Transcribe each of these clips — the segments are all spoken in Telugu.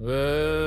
సైగలు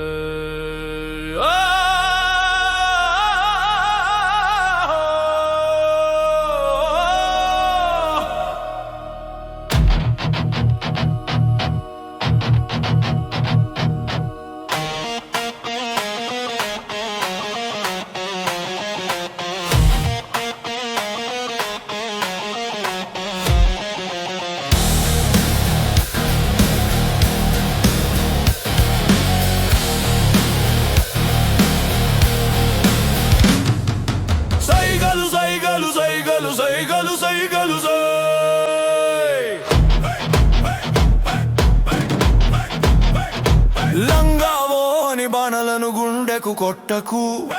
గుండెకు కొట్టకు.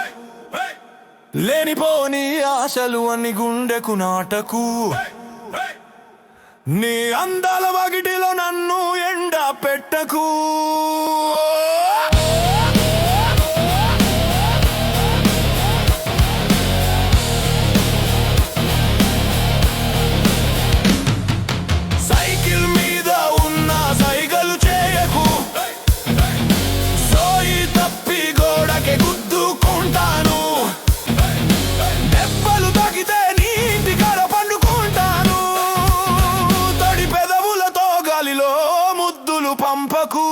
లేనిపోని ఆశలు అన్ని గుండెకు నాటకు. నీ అందాల వగిటిలో నన్ను ఎండ పెట్టకు. ముద్దులు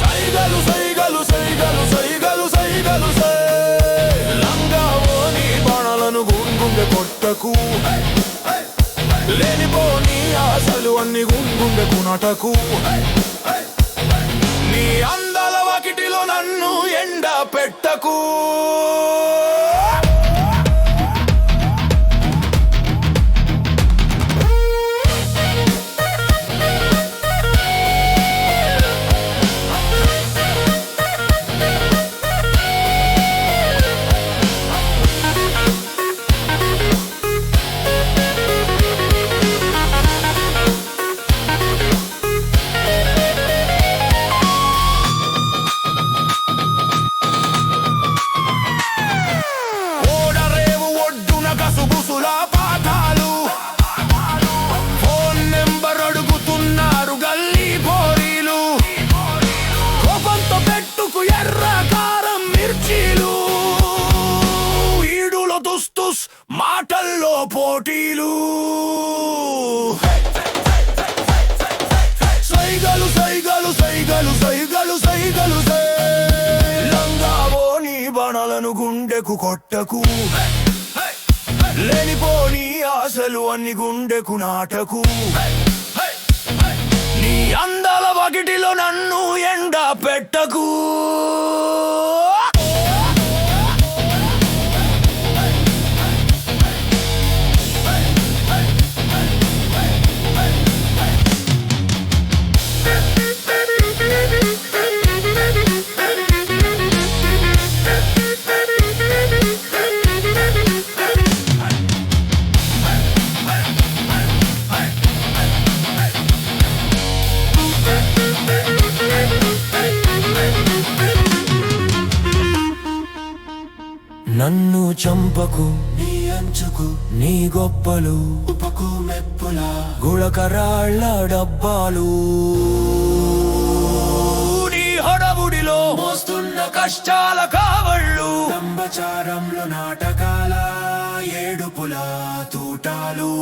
సైగలు సైగలు సైగలు సైగలు సైగలు సై. లంగా ఓని బాణలను గుంగుండె కొట్టకు. లేనిపోని ఆశలు అన్ని గుంగుండె కునటకు. నీ అందాల వాకిటిలో నన్ను ఎండ పెట్టకు. పోటీలు. సైగలు సైగలు సైగలు సైగలు సైగలు లంగావో నీ బణలను గుండెకు కొట్టకు. లేనిపోని ఆశలు అన్ని గుండెకు నాటకు. నీ అందాల వకిటిలో నన్ను ఎండ పెట్టకు. నన్ను చంపకు నీ అంచుకు నీ గొప్పలు ఉపకు మెప్పుల గుళకరాళ్ళ డబ్బాలు. నీ హడవుడిలో మోస్తున్న కష్టాల కావళ్ళు దంబచారంలో నాటకాల ఏడుపుల తూటాలు.